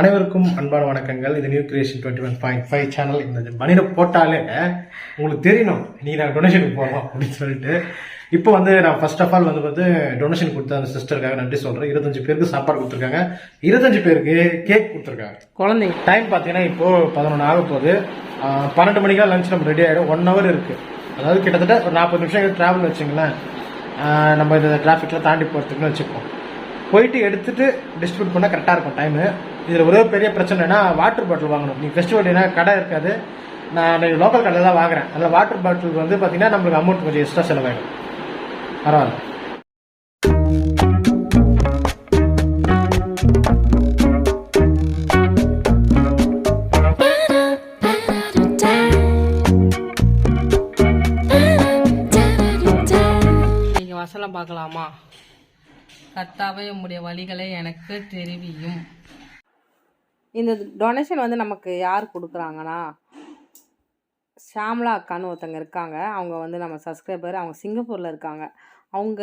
அனைவருக்கும் அன்பான வணக்கங்கள். இது new creation twenty one point five channel இந்த மணியை போட்டாலே உங்களுக்கு தெரியணும். நீ நான் டொனேஷனுக்கு போகணும் அப்படின்னு சொல்லிட்டு. இப்போ வந்து நான் ஃபர்ஸ்ட் ஆஃப் ஆல் வந்து வந்து டொனேஷன் கொடுத்த அந்த சிஸ்டருக்காக நன்றி சொல்கிறேன் இருபத்தஞ்சு பேருக்கு சாப்பாடு கொடுத்துருக்காங்க. இருபத்தஞ்சு பேருக்கு கேக் கொடுத்துருக்காங்க. குழந்தைங்க. டைம் பார்த்தீங்கன்னா இப்போ பதினொன்று ஆக போகுது பன்னெண்டு மணிக்கெல்லாம் லஞ்ச் நம்ம ரெடி ஆகிடும் ஒன் ஹவர் இருக்குது அதாவது கிட்டத்தட்ட ஒரு நாற்பது நிமிஷம் ட்ராவல் வச்சுங்களேன். நம்ம இந்த டிராஃபிக்கில் தாண்டி போகிறதுக்குன்னு வச்சுப்போம். போயிட்டு எடுத்துட்டு டிஸ்ட்ரிபியூட் பண்ணால் கரெக்டாக இருக்கும் டைமு இதில் ஒரே பெரிய பிரச்சனைனா வாட்டர் பாட்டில் வாங்கணும். நீங்கள் ஃபெஸ்டிவல்னா கடை இருக்காது. நான் லோக்கல் கடையில் தான் வாங்குறேன். அதில் வாட்டர் பாட்டில் வந்து பார்த்தீங்கன்னா நம்மளுக்கு அமௌண்ட் கொஞ்சம் எக்ஸ்ட்ரா செலவாயிடும். பரவாயில்ல. நீங்க பார்க்கலாமா? கர்த்தாவே உம்முடைய வழிகளை எனக்கு தெரிவியும். இந்த டொனேஷன் வந்து நமக்கு யார் கொடுக்குறாங்கன்னா ஷாம்லா அக்கான்னு ஒருத்தங்க இருக்காங்க. அவங்க வந்து நம்ம சப்ஸ்கிரைபர் அவங்க சிங்கப்பூரில் இருக்காங்க. அவங்க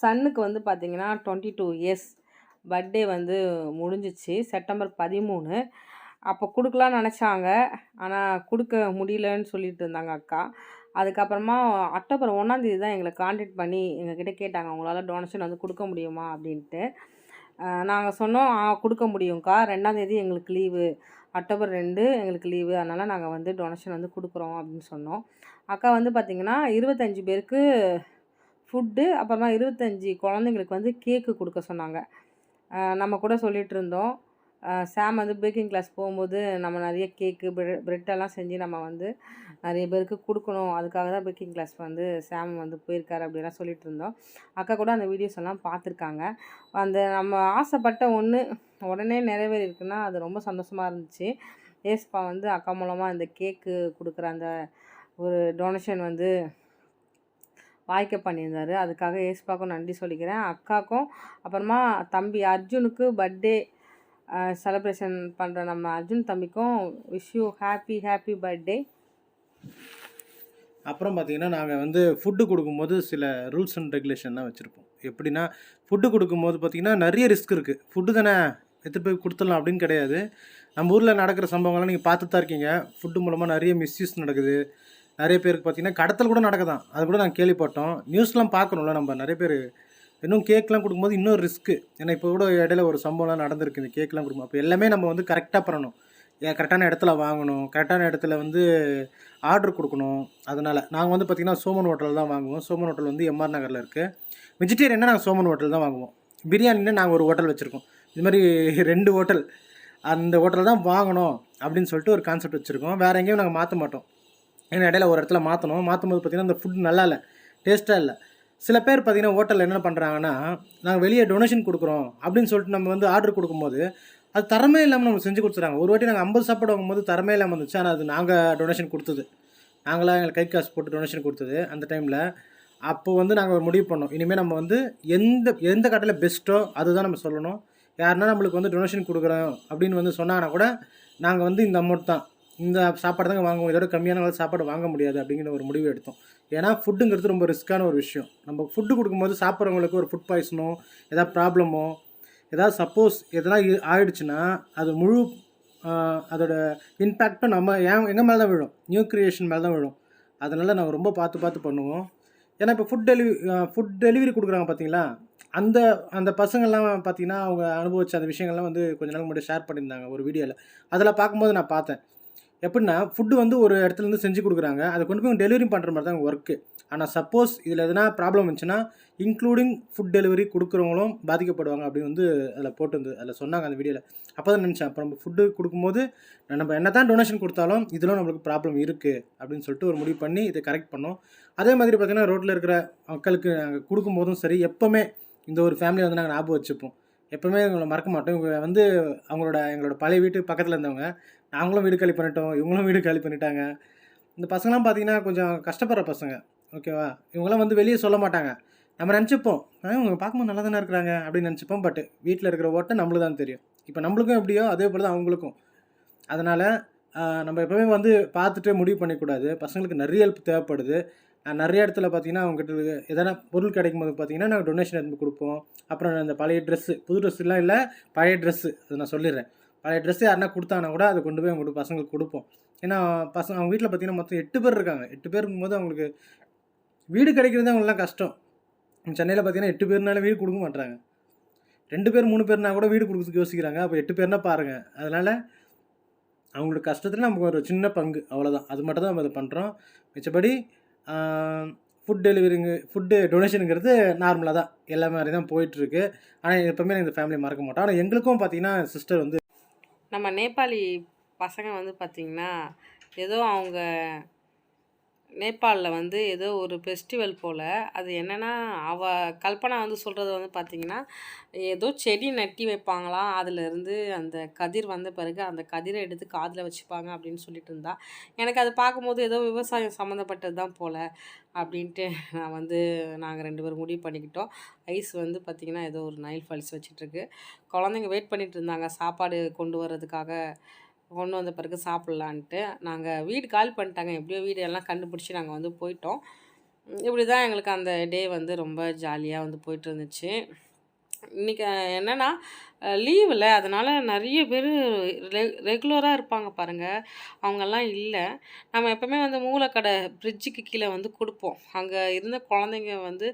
சன்னுக்கு வந்து பார்த்திங்கன்னா டுவெண்ட்டி டூ இயர்ஸ் பர்த்டே வந்து முடிஞ்சிச்சு செப்டம்பர் பதிமூணு. அப்போ கொடுக்கலான்னு நினச்சாங்க. ஆனால் கொடுக்க முடியலன்னு சொல்லிட்டு இருந்தாங்க அக்கா. அதுக்கப்புறமா அக்டோபர் ஒன்றாந்தேதி தான் எங்களை காண்டாக்ட் பண்ணி எங்ககிட்ட கேட்டாங்க. உங்களால் டொனேஷன் வந்து கொடுக்க முடியுமா? அப்படின்ட்டு. நாங்கள் சொன்னோம் கொடுக்க முடியும்க்கா. ரெண்டாந்தேதி எங்களுக்கு லீவு அக்டோபர் ரெண்டு எங்களுக்கு லீவு அதனால் நாங்கள் வந்து டொனேஷன் வந்து கொடுக்குறோம் அப்படின்னு சொன்னோம். அக்கா வந்து பார்த்திங்கன்னா இருபத்தஞ்சி பேருக்கு ஃபுட்டு அப்புறமா இருபத்தஞ்சி குழந்தைங்களுக்கு வந்து கேக்கு கொடுக்க சொன்னாங்க. நம்ம கூட சொல்லிகிட்டு இருந்தோம். சாம் வந்து பேக்கிங் கிளாஸ் போகும்போது நம்ம நிறைய கேக்கு பிரெட் பிரெட்டெல்லாம் செஞ்சு நம்ம வந்து நிறைய பேருக்கு கொடுக்கணும். அதுக்காக தான் பேக்கிங் கிளாஸ் வந்து சாம் வந்து போயிருக்காரு அப்படிலாம் சொல்லிட்டு இருந்தோம். அக்கா கூட அந்த வீடியோஸ் எல்லாம் பார்த்துருக்காங்க. அந்த நம்ம ஆசைப்பட்ட ஒன்று உடனே நிறைவேறிருக்குன்னா அது ரொம்ப சந்தோஷமாக இருந்துச்சு. ஏஸ்பா வந்து அக்கா மூலமாக இந்த கேக்கு கொடுக்குற அந்த ஒரு டொனேஷன் வந்து வாய்க்க பண்ணியிருந்தாரு. அதுக்காக ஏஸ்பாக்கும் நன்றி சொல்லிக்கிறேன். அக்காக்கும் அப்புறமா தம்பி அர்ஜுனுக்கு பர்த்டே செலப்ரேஷன் பண்ணுற நம்ம அர்ஜுன் தம்பிக்கும் wish you happy happy birthday அப்புறம் பார்த்தீங்கன்னா நாங்கள் வந்து ஃபுட்டு கொடுக்கும்போது சில ரூல்ஸ் அண்ட் ரெகுலேஷன்லாம் வச்சுருப்போம். எப்படின்னா ஃபுட்டு கொடுக்கும்போது பார்த்தீங்கன்னா நிறைய ரிஸ்க் இருக்குது ஃபுட்டு தானே? எடுத்துகிட்டு போய் கொடுத்துடலாம் அப்படின்னு கிடையாது. நம்ம ஊரில் நடக்கிற சம்பவங்கள்லாம் நீங்கள் பார்த்து தான் இருக்கீங்க. ஃபுட்டு மூலமாக நிறைய மிஸ்யூஸ் நடக்குது. நிறைய பேருக்கு பார்த்தீங்கன்னா கடத்தல் கூட நடக்குதான். அது கூட நாங்கள் கேள்விப்பட்டோம். நியூஸ்லாம் பார்க்கணும்ல நம்ம. நிறைய பேர் இன்னும் கேக்லாம் கொடுக்கும்போது இன்னும் ரிஸ்க்கு ஏன்னா இப்போ கூட இடையில ஒரு சம்பவம்லாம் நடந்திருக்கு. இந்த கேக்லாம் கொடுக்கும். அப்போ எல்லாமே நம்ம வந்து கரெக்டாக பண்ணணும். ஏன் கரெக்டான இடத்துல வாங்கணும். கரெக்டான இடத்துல வந்து ஆர்டர் கொடுக்கணும். அதனால் நாங்கள் வந்து பார்த்திங்கன்னா சோமன் ஹோட்டல் தான் வாங்குவோம். சோமன் ஹோட்டல் வந்து எம்ஆர் நகரில் இருக்குது வெஜிடேரியன்னா நாங்கள் சோமன் ஹோட்டல் தான் வாங்குவோம். பிரியாணின்னு நாங்கள் ஒரு ஹோட்டல் வச்சுருக்கோம். இது மாதிரி ரெண்டு ஹோட்டல் அந்த ஹோட்டல் தான் வாங்கணும் அப்படின்னு சொல்லிட்டு ஒரு கான்செப்ட் வச்சுருக்கோம். வேறு எங்கேயும் நாங்கள் மாற்ற மாட்டோம். ஏன்னா இடையில ஒரு இடத்துல மாற்றணும் மாற்றும் போது பார்த்திங்கன்னா அந்த ஃபுட் நல்லா இல்லை டேஸ்ட்டாக இல்லை. சில பேர் பார்த்திங்கன்னா ஹோட்டலில் என்ன பண்ணுறாங்கன்னா நாங்கள் வெளியே டொனேஷன் கொடுக்குறோம் அப்படின்னு சொல்லிட்டு நம்ம வந்து ஆர்டர் கொடுக்கும்போது அது தரமே இல்லாமல் நம்ம செஞ்சு கொடுத்துறாங்க ஒரு வாட்டி நாங்கள் ஐம்பது சாப்பாடு வாங்கும்போது தரமே இல்லாமல் இருந்துச்சு ஆனால் அது நாங்கள் டொனேஷன் கொடுத்தது. நாங்களாக எங்களுக்கு கை காசு போட்டு டொனேஷன் கொடுத்தது அந்த டைமில் அப்போ வந்து நாங்கள் ஒரு முடிவு பண்ணோம். இனிமேல் நம்ம வந்து எந்த எந்த கடையில் பெஸ்ட்டோ அதுதான் நம்ம சொல்லணும். யாருன்னா நம்மளுக்கு வந்து டொனேஷன் கொடுக்குறோம் அப்படின்னு வந்து சொன்னாங்கன்னா கூட நாங்கள் வந்து இந்த அமௌண்ட் தான். இந்த சாப்பாடு தாங்க வாங்குவோம். இதோட கம்மியான சாப்பாடு வாங்க முடியாது அப்படிங்கிற ஒரு முடிவு எடுத்தோம். ஏன்னா ஃபுட்டுங்கிறது ரொம்ப ரிஸ்க்கான ஒரு விஷயம். நம்ம ஃபுட்டு கொடுக்கும்போது சாப்பிட்றவங்களுக்கு ஒரு ஃபுட் பாய்சனோ எதாவது ப்ராப்ளமோ ஏதாவது சப்போஸ் எதனா ஆயிடுச்சுன்னா அது முழு அதோட இம்பேக்ட்டும் நம்ம ஏன் எங்கள் மேலே தான் விழும். நியூ கிரியேஷன் மேலே தான் விழும். அதனால் நாங்கள் ரொம்ப பார்த்து பார்த்து பண்ணுவோம். ஏன்னா இப்போ ஃபுட் டெலிவரி ஃபுட் டெலிவரி கொடுக்குறாங்க பார்த்தீங்களா அந்த அந்த பசங்கள்லாம் பார்த்தீங்கன்னா அவங்க அனுபவிச்ச அந்த விஷயங்கள்லாம் வந்து கொஞ்ச நாள் முன்னாடி ஷேர் பண்ணியிருந்தாங்க ஒரு வீடியோவில் அதில் பார்க்கும்போது நான் பார்த்தேன். எப்படின்னா ஃபுட்டு வந்து ஒரு இடத்துலேருந்து செஞ்சு கொடுக்குறாங்க. அதை கொண்டு போய் டெலிவரி பண்ணுற மாதிரி தான் ஒர்க்கு ஆனால் சப்போஸ் இதில் எதனா ப்ராப்ளம் இருந்துச்சுன்னா இன்க்ளூடிங் ஃபுட் டெலிவரி கொடுக்குறவங்களும் பாதிக்கப்படுவாங்க அப்படின்னு வந்து அதில் போட்டுருந்து அதில் சொன்னாங்க அந்த வீடியோவில் அப்போ தான் நினச்சேன் அப்போ நம்ம ஃபுட்டு கொடுக்கும்போது நம்ம என்ன தான் டொனேஷன் கொடுத்தாலும் இதில் நம்மளுக்கு ப்ராப்ளம் இருக்குது அப்படின்னு சொல்லிட்டு ஒரு முடிவு பண்ணி இதை கரெக்ட் பண்ணோம். அதே மாதிரி பார்த்திங்கன்னா ரோட்டில் இருக்கிற மக்களுக்கு நாங்கள் கொடுக்கும்போதும் சரி எப்போவுமே இந்த ஒரு ஃபேமிலியை வந்து நாங்கள் ஞாபகம் வச்சுப்போம். எப்போவுமே இவங்களை மறக்க மாட்டோம். இவங்க வந்து அவங்களோட எங்களோட பழைய வீட்டு பக்கத்தில் இருந்தவங்க. நாங்களும் வீடு காலி பண்ணிட்டோம் இவங்களும் வீடு காலி பண்ணிட்டாங்க. இந்த பசங்களாம் பார்த்தீங்கன்னா கொஞ்சம் கஷ்டப்படுற பசங்க. ஓகேவா இவங்களாம் வந்து வெளியே சொல்ல மாட்டாங்க. நம்ம நினச்சிப்போம் இவங்க பார்க்கும்போது நல்லா தானே இருக்கிறாங்க அப்படின்னு நினச்சிப்போம். பட் வீட்டில் இருக்கிற ஓட்டை நம்மளுக்கு தான் தெரியும். இப்போ நம்மளுக்கும் எப்படியோ அதே போல் தான் அவங்களுக்கும். அதனால் நம்ம எப்போவுமே வந்து பார்த்துட்டு முடிவு பண்ணிக்கூடாது. பசங்களுக்கு நிறைய ஹெல்ப் தேவைப்படுது. நிறைய இடத்துல பார்த்தீங்கன்னா அவங்ககிட்ட எதனா பொருள் கிடைக்கும் போது பார்த்தீங்கன்னா நாங்கள் டொனேஷன் எடுத்து கொடுப்போம். அப்புறம் அந்த பழைய ட்ரெஸ்ஸு புது ட்ரெஸ்ஸுலாம் இல்லை பழைய ட்ரெஸ்ஸு அதை நான் சொல்லிடுறேன். பழைய ட்ரெஸ்ஸு யாருன்னா கொடுத்தானா கூட அதை கொண்டு போய் அவங்களுக்கு பசங்களுக்கு கொடுப்போம். ஏன்னா பசங்க அவங்க வீட்டில் பார்த்தீங்கன்னா மொத்தம் எட்டு பேர் இருக்காங்க. எட்டு பேர் இருக்கும்போது அவங்களுக்கு வீடு கிடைக்கிறது அவங்களுக்குலாம் கஷ்டம். சென்னையில் பார்த்தீங்கன்னா எட்டு பேர்னால வீடு கொடுக்க மாட்றாங்க. ரெண்டு பேர் மூணு பேர்னா கூட வீடு கொடுக்கறதுக்கு யோசிக்கிறாங்க. அப்போ எட்டு பேர்னா பாருங்கள் அதனால் அவங்களோட கஷ்டத்தில் நமக்கு ஒரு சின்ன பங்கு. அவ்வளோதான் அது மட்டும் தான் நம்ம இதை பண்ணுறோம் மிச்சபடி ஃபுட் டெலிவரிங்கு ஃபுட்டு டொனேஷனுங்கிறது நார்மலாக தான். எல்லா மாதிரி தான் போயிட்டுருக்கு ஆனால் எப்போவுமே இந்த ஃபேமிலி மறக்க மாட்டோம். ஆனால் எங்களுக்கும் பார்த்தீங்கன்னா சிஸ்டர் வந்து நம்ம நேபாளி பசங்க வந்து பார்த்திங்கன்னா ஏதோ அவங்க நேபாளில் வந்து ஏதோ ஒரு ஃபெஸ்டிவல் போல் அது என்னென்னா அவ கல்பனா வந்து சொல்கிறது வந்து பார்த்திங்கன்னா ஏதோ செடி நட்டி வைப்பாங்களாம் அதுலேருந்து அந்த கதிர் வந்த பிறகு அந்த கதிரை எடுத்து காதில் வச்சுப்பாங்க அப்படின்னு சொல்லிட்டு இருந்தா. எனக்கு அது பார்க்கும்போது ஏதோ விவசாயம் சம்மந்தப்பட்டது தான் போல் அப்படின்ட்டு நான் வந்து நாங்கள் ரெண்டு பேரும் முடிவு பண்ணிக்கிட்டோம். ஐஸ் வந்து பார்த்திங்கன்னா ஏதோ ஒரு நைல் ஃபால்ஸ் வச்சிட்ருக்கு குழந்தைங்க வெயிட் பண்ணிகிட்டு இருந்தாங்க. சாப்பாடு கொண்டு வர்றதுக்காக கொண்டு வந்த பிறகு சாப்பிட்லான்ட்டு நாங்கள் வீடு கால் பண்ணிட்டாங்க. எப்படியோ வீடு எல்லாம் கண்டுபிடிச்சி நாங்கள் வந்து போயிட்டோம். இப்படி தான் எங்களுக்கு அந்த டே வந்து ரொம்ப ஜாலியாக வந்து போயிட்டு இருந்துச்சு. இன்றைக்கி என்னென்னா லீவில் அதனால் நிறைய பேர் ரெ ரெகுலராக இருப்பாங்க பாருங்கள் அவங்கெல்லாம் இல்லை. நம்ம எப்போவுமே வந்து மூலக்கடை ஃப்ரிட்ஜுக்கு கீழே வந்து கொடுப்போம். அங்கே இருந்த குழந்தைங்க வந்து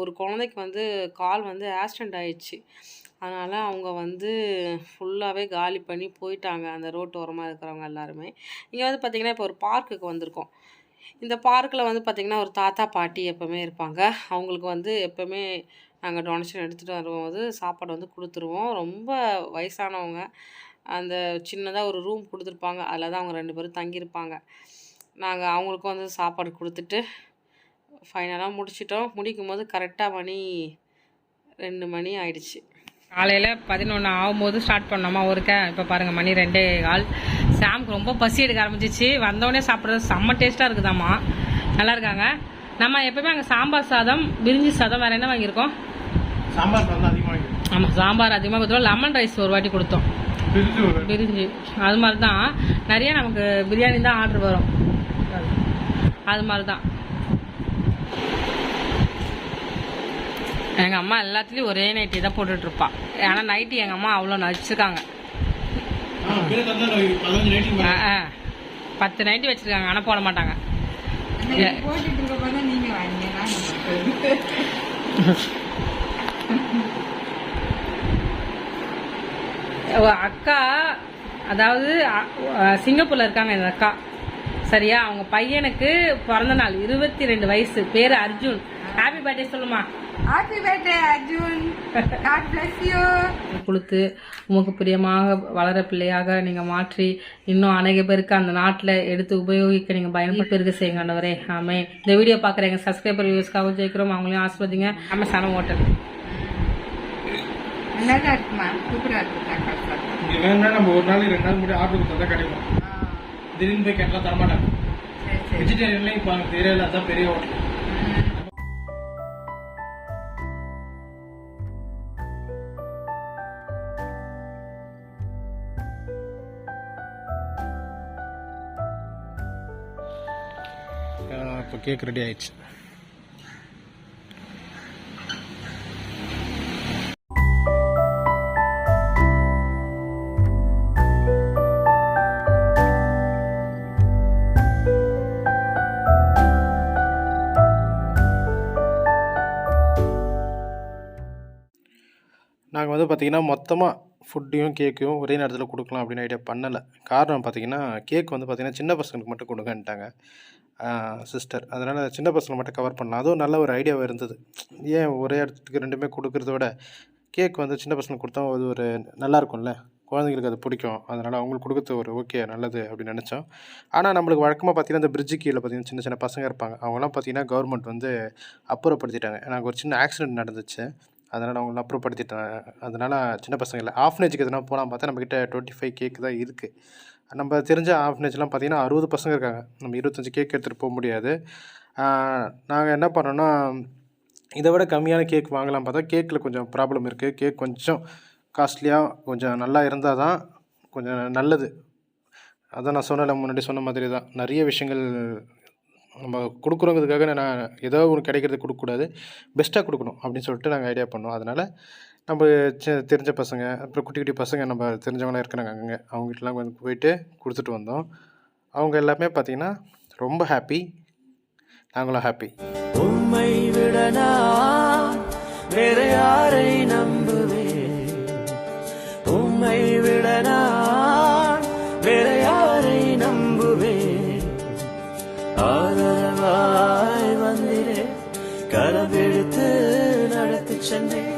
ஒரு குழந்தைக்கு வந்து கால் வந்து ஆக்சிடெண்ட் ஆயிடுச்சு. அதனால் அவங்க வந்து ஃபுல்லாகவே காலி பண்ணி போயிட்டாங்க. அந்த ரோட்டோரமாக இருக்கிறவங்க எல்லாருமே. இங்கே வந்து பார்த்திங்கன்னா இப்போ ஒரு பார்க்குக்கு வந்திருக்கோம். இந்த பார்க்கில் வந்து பார்த்திங்கன்னா ஒரு தாத்தா பாட்டி எப்போவுமே இருப்பாங்க. அவங்களுக்கு வந்து எப்போவுமே நாங்கள் டொனேஷன் எடுத்துகிட்டு வரும்போது சாப்பாடு வந்து கொடுத்துருவோம். ரொம்ப வயசானவங்க. அந்த சின்னதாக ஒரு ரூம் கொடுத்துருப்பாங்க. அதில் தான் அவங்க ரெண்டு பேரும் தங்கியிருப்பாங்க. நாங்கள் அவங்களுக்கும் வந்து சாப்பாடு கொடுத்துட்டு ஃபைனலாக முடிச்சிட்டோம். முடிக்கும் போது கரெக்டாக மணி ரெண்டு மணி ஆயிடுச்சு. காலையில் பதினொன்று ஆகும்போது ஸ்டார்ட் பண்ணோமா ஒருக்க இப்போ பாருங்கள் மணி ரெண்டே கால். சாம்க்கு ரொம்ப பசி எடுக்க ஆரம்பிச்சிச்சு. வந்தோடனே சாப்பிட்றது செம்ம டேஸ்ட்டாக இருக்குதாம்மா. நல்லா இருக்காங்க. நம்ம எப்பவுமே அங்கே சாம்பார் சாதம் பிரிஞ்சி சாதம் வேறு என்ன வாங்கியிருக்கோம்? சாம்பார் வந்து அதிகமாக ஆமாம் சாம்பார் அதிகமாக கொடுத்தோம். லெமன் ரைஸ் ஒரு வாட்டி கொடுத்தோம். பிரிஞ்சி அது மாதிரி தான் நிறைய நமக்கு பிரியாணி தான் ஆர்டர் வரும். அது மாதிரி தான் எங்கள் அம்மா எல்லாத்துலேயும் ஒரே நைட்டி தான் போட்டுட்ருப்பா. ஆனால் நைட்டி எங்கள் அம்மா அவ்வளோ நடிச்சிருக்காங்க. பத்து நைட்டி வச்சுருக்காங்க. ஆனால் போட மாட்டாங்க. போட்டுட்டு அக்கா அதாவது சிங்கப்பூர்ல இருக்காங்க இந்த அக்கா. சரியா? அவங்க பையனுக்கு பிறந்த நாள் இருபத்தி ரெண்டு வயசு. பேரு அர்ஜுன். ஹாப்பி பர்த்டே சொல்லுமா. Happy birthday, Arjun. God bless you. கொடுத்து உமக்கு பிரியமாக வளர பிள்ளையாக நீங்க மாற்றி இன்னும் அநேக பேருக்கு அந்த நாட்டில் எடுத்து உபயோகிக்க நீங்க பயன்பட்டு இருக்க செய்யுங்க ஆண்டவரே ஆமே இந்த வீடியோ பார்க்குற எங்க சப்ஸ்கிரைபர் வியூஸ்க்காக ஜெயிக்கிறோம். அவங்களையும் ஆஸ்வதிங்க நம்ம சனம் ஹோட்டல் நல்லா இருக்குமா? சூப்பரா இருக்கு. வேணும்னா நம்ம ஒரு நாளைக்கு ரெண்டு நாள் முன்னாடி ஆர்டர் கொடுத்தா கிடைக்கும். திடீர்னு போய் கேட்டால் தரமாட்டாங்க. வெஜிடேரியன்லேயும் இப்போ தெரியல. அதான் பெரிய ஹோட்டல் கேக் ரெடி ஆயிடுச்சு. நாங்கள் வந்து பார்த்திங்கன்னா மொத்தமாக ஃபுட்டையும் கேக்கையும் ஒரே நேரத்தில் கொடுக்கலாம் அப்படின்னு ஐடியா பண்ணலை. காரணம் பார்த்திங்கன்னா கேக் வந்து பார்த்திங்கன்னா சின்ன பசங்களுக்கு மட்டும் கொடுங்கன்ட்டாங்க. சிஸ்டர் அதனால் சின்ன பசங்களை மட்டும் கவர் பண்ணலாம். அதுவும் நல்ல ஒரு ஐடியாவாக இருந்தது. ஏன் ஒரே இடத்துக்கு ரெண்டுமே கொடுக்கறத விட கேக் வந்து சின்ன பசங்களுக்கு கொடுத்தா அது ஒரு நல்லா இருக்கும்ல? குழந்தைங்களுக்கு அது பிடிக்கும். அதனால் அவங்களுக்கு கொடுக்குறது ஒரு ஓகே நல்லது அப்படின்னு நினச்சோம். ஆனால் நம்மளுக்கு வழக்கமாக பார்த்தீங்கன்னா இந்த பிரிட்ஜு கீழே பார்த்தீங்கன்னா சின்ன சின்ன பசங்க இருப்பாங்க. அவங்களாம் பார்த்தீங்கன்னா கவர்மெண்ட் வந்து அப்புறப்படுத்திட்டாங்க. எனக்கு ஒரு சின்ன ஆக்சிடென்ட் நடந்துச்சு. அதனால் அவங்கள அப்புறப்படுத்திட்டாங்க. அதனால் சின்ன பசங்க இல்லை ஆஃப்னேஜுக்கு எதுனா போகலாம் பார்த்தா நம்மக்கிட்ட டுவெண்ட்டி ஃபைவ் கேக்கு தான் இருக்குது நம்ம தெரிஞ்ச ஆஃப்னேஜ்லாம் பார்த்திங்கன்னா அறுபது பசங்க இருக்காங்க. நம்ம இருபத்தஞ்சி கேக் எடுத்துகிட்டு போக முடியாது. நாங்கள் என்ன பண்ணோன்னா இதை விட கம்மியான கேக் வாங்கலாம் பார்த்தா கேக்கில் கொஞ்சம் ப்ராப்ளம் இருக்குது கேக் கொஞ்சம் காஸ்ட்லியாக கொஞ்சம் நல்லா இருந்தால் தான் கொஞ்சம் நல்லது. அதான் நான் சொன்னல முன்னாடி சொன்ன மாதிரி தான். நிறைய விஷயங்கள் நம்ம கொடுக்குறோங்கிறதுக்காக நான் ஏதோ ஒன்று கிடைக்கிறது கொடுக்கக்கூடாது. பெஸ்ட்டாக கொடுக்கணும் அப்படின்னு சொல்லிட்டு நாங்கள் ஐடியா பண்ணோம். அதனால் நம்ம செ- தெரிஞ்ச பசங்க அப்புறம் குட்டி குட்டி பசங்க நம்ம தெரிஞ்சவங்களாம் இருக்கிறாங்க அங்கங்கே. அவங்ககிட்டலாம் வந்து போயிட்டு கொடுத்துட்டு வந்தோம். அவங்க எல்லாமே பார்த்திங்கன்னா ரொம்ப ஹாப்பி நாங்களும் ஹாப்பி உண்மை விடனா வேற யாரை நம்புவேன்? உண்மை விடனா வேற யாரை நம்புவேன்? ஆதரவாய் வந்திரே கரவெடுத்து நடத்தி சென்றேன்.